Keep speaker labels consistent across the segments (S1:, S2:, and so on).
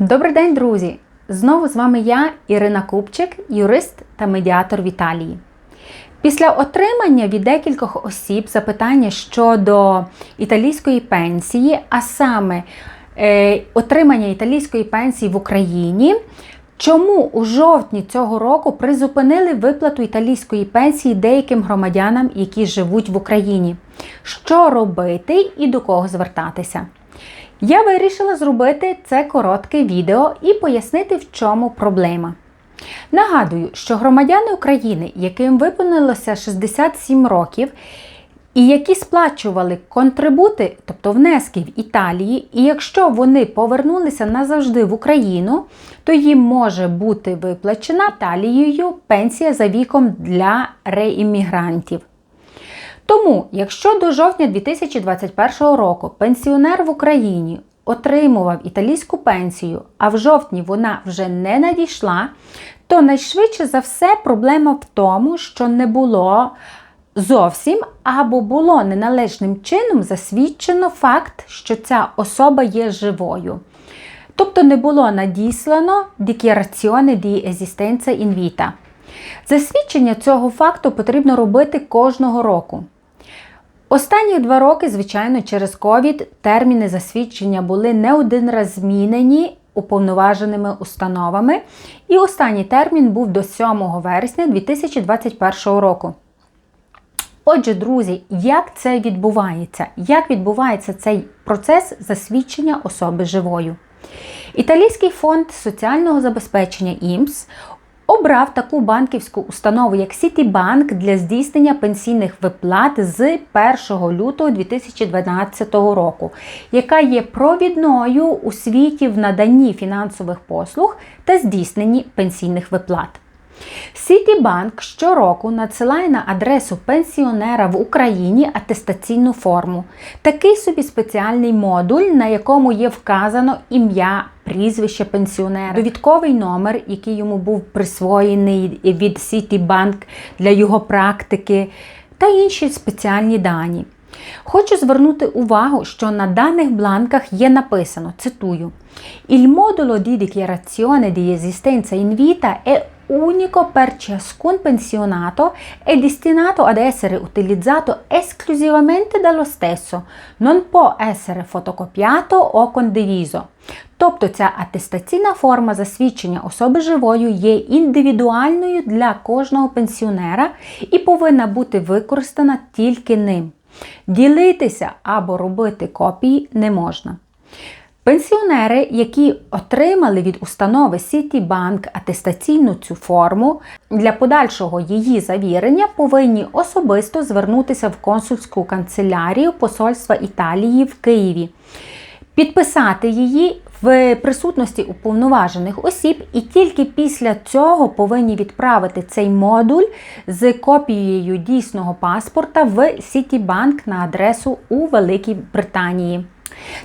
S1: Добрий день, друзі! Знову з вами я, Ірина Купчик, юрист та медіатор в Італії. Після отримання від декількох осіб запитання щодо італійської пенсії, а саме е, отримання італійської пенсії в Україні, чому у жовтні цього року призупинили виплату італійської пенсії деяким громадянам, які живуть в Україні? Що робити і до кого звертатися? Я вирішила зробити це коротке відео і пояснити, в чому проблема. Нагадую, що громадяни України, яким виповнилося 67 років, і які сплачували контрибути, тобто внески в Італії, і якщо вони повернулися назавжди в Україну, то їм може бути виплачена Італією пенсія за віком для реіммігрантів. Тому, якщо до жовтня 2021 року пенсіонер в Україні отримував італійську пенсію, а в жовтні вона вже не надійшла, то найшвидше за все проблема в тому, що не було зовсім або було неналежним чином засвідчено факт, що ця особа є живою. Тобто не було надіслано di esistenza in vita. Засвідчення цього факту потрібно робити кожного року. Останні два роки, звичайно, через ковід терміни засвідчення були не один раз змінені уповноваженими установами, і останній термін був до 7 вересня 2021 року. Отже, друзі, як це відбувається? Як відбувається цей процес засвідчення особи живою? Італійський фонд соціального забезпечення ІМС обрав таку банківську установу, як Сітібанк, для здійснення пенсійних виплат з 1 лютого 2012 року, яка є провідною у світі в наданні фінансових послуг та здійсненні пенсійних виплат. Сітібанк щороку надсилає на адресу пенсіонера в Україні атестаційну форму, такий собі спеціальний модуль, на якому є вказано ім'я, прізвище пенсіонера, довідковий номер, який йому був присвоєний від Сітібанк для його практики, та інші спеціальні дані. Хочу звернути увагу, що на даних бланках є написано, цитую, Il modulo di dichiarazione di esistenza in vita è unico per ciascun pensionato è destinato ad essere utilizzato esclusivamente dallo stesso, non può essere fotocopiato o condiviso. Тобто ця атестаційна форма засвідчення особи живою є індивідуальною для кожного пенсіонера і повинна бути використана тільки ним. Ділитися або робити копії не можна. Пенсіонери, які отримали від установи Сітібанк атестаційну цю форму, для подальшого її завірення повинні особисто звернутися в консульську канцелярію Посольства Італії в Києві, підписати її в присутності уповноважених осіб, і тільки після цього повинні відправити цей модуль з копією дійсного паспорта в Сітібанк на адресу у Великій Британії.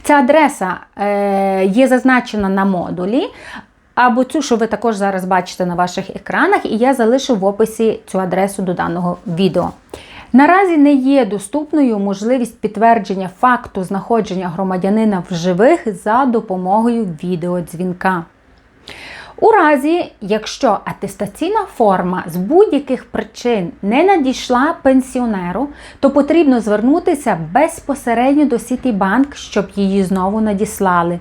S1: Ця адреса е, є зазначена на модулі, або цю, що ви також зараз бачите на ваших екранах, і я залишу в описі цю адресу до даного відео. Наразі не є доступною можливість підтвердження факту знаходження громадянина в живих за допомогою відеодзвінка. У разі, якщо атестаційна форма з будь-яких причин не надійшла пенсіонеру, то потрібно звернутися безпосередньо до Сітібанк, щоб її знову надіслали.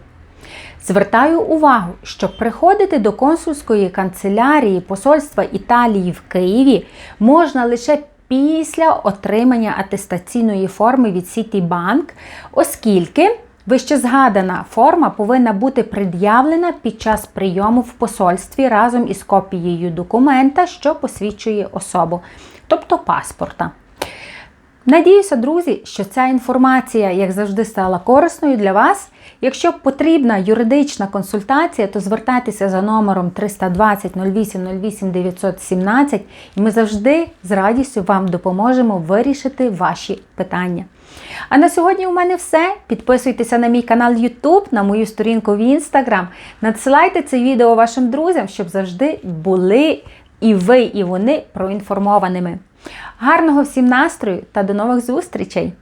S1: Звертаю увагу, що приходити до консульської канцелярії Посольства Італії в Києві можна лише після отримання атестаційної форми від Сітібанк, оскільки Вище згадана форма повинна бути пред'явлена під час прийому в посольстві разом із копією документа, що посвідчує особу, тобто паспорта. Надіюся, друзі, що ця інформація, як завжди, стала корисною для вас. Якщо потрібна юридична консультація, то звертайтеся за номером 320 08 08 917 і ми завжди з радістю вам допоможемо вирішити ваші питання. А на сьогодні у мене все. Підписуйтеся на мій канал YouTube, на мою сторінку в Instagram. Надсилайте це відео вашим друзям, щоб завжди були і ви, і вони проінформованими. Гарного всім настрою та до нових зустрічей!